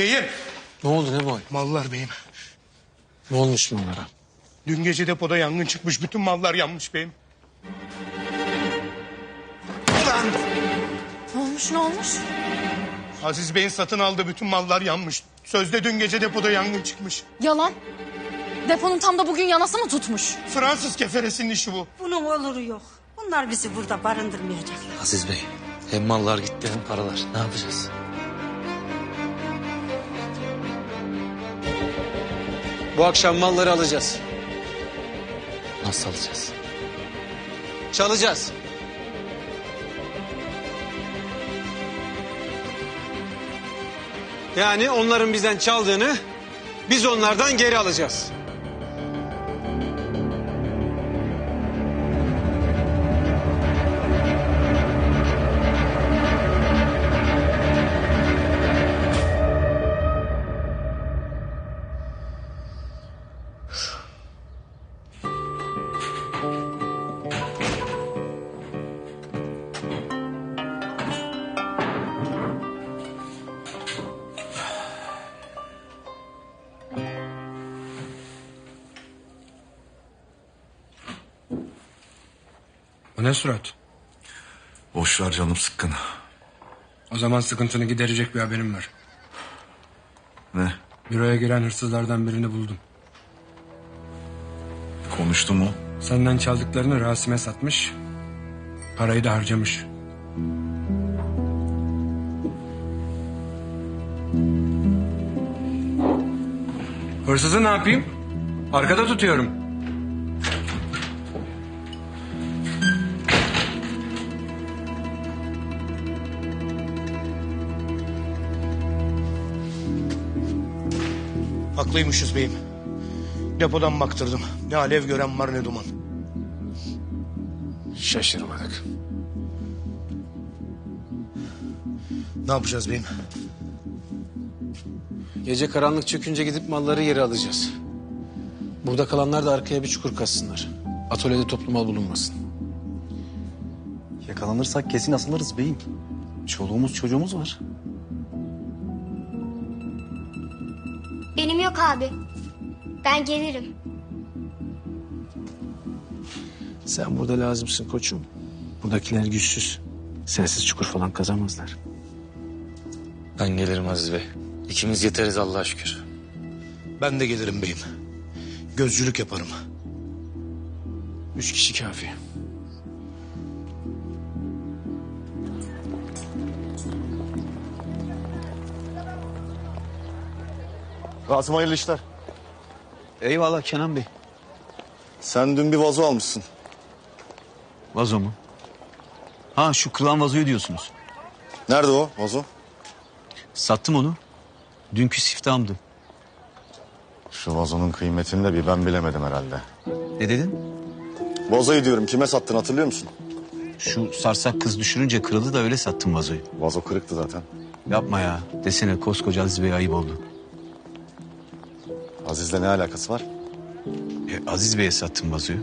Beyim. Ne oldu ne boy? Mallar beyim. Ne olmuş bunlara? Dün gece depoda yangın çıkmış. Bütün mallar yanmış beyim. Lan! Ne olmuş ne olmuş? Aziz Bey'in satın aldığı bütün mallar yanmış. Sözde dün gece depoda yangın çıkmış. Yalan. Deponun tam da bugün yanası mı tutmuş? Fransız keferesinin işi bu. Bunun oluru yok. Bunlar bizi burada barındırmayacaklar. Aziz Bey hem mallar gitti hem paralar. Ne yapacağız? Bu akşam malları alacağız. Nasıl alacağız? Çalacağız. Yani onların bizden çaldığını biz onlardan geri alacağız. Bu ne surat? Boş ver canım sıkkın. O zaman sıkıntını giderecek bir haberim var. Ne? Büroya giren hırsızlardan birini buldum. Konuştu mu? Senden çaldıklarını Rasim'e satmış. Parayı da harcamış. Hırsızı ne yapayım? Arkada tutuyorum. Haklıymışız beyim. Depodan baktırdım. Ne alev gören var ne duman. Şaşırmadık. Ne yapacağız beyim? Gece karanlık çökünce gidip malları geri alacağız. Burada kalanlar da arkaya bir çukur kazsınlar. Atölyede toplu mal bulunmasın. Yakalanırsak kesin asılırız beyim. Çoluğumuz çocuğumuz var. Benim yok abi. Ben gelirim. Sen burada lazımsın koçum. Buradakiler güçsüz. Sensiz çukur falan kazamazlar. Ben gelirim Aziz Bey. İkimiz yeteriz Allah'a şükür. Ben de gelirim beyim. Gözcülük yaparım. Üç kişi kafi. Rasim hayırlı işler. Eyvallah Kenan Bey. Sen dün bir vazo almışsın. Vazo mu? Ha şu kılan vazoyu diyorsunuz. Nerede o vazo? Sattım onu. Dünkü siftahımdı. Şu vazonun kıymetini de bir ben bilemedim herhalde. Ne dedin? Vazoyu diyorum kime sattın hatırlıyor musun? Şu sarsak kız düşürünce kırıldı da öyle sattım vazoyu. Vazo kırıktı zaten. Yapma ya. Desene koskoca Aziz Bey ayıp oldu. Aziz'le ne alakası var? E, Aziz Bey'e sattım vazoyu.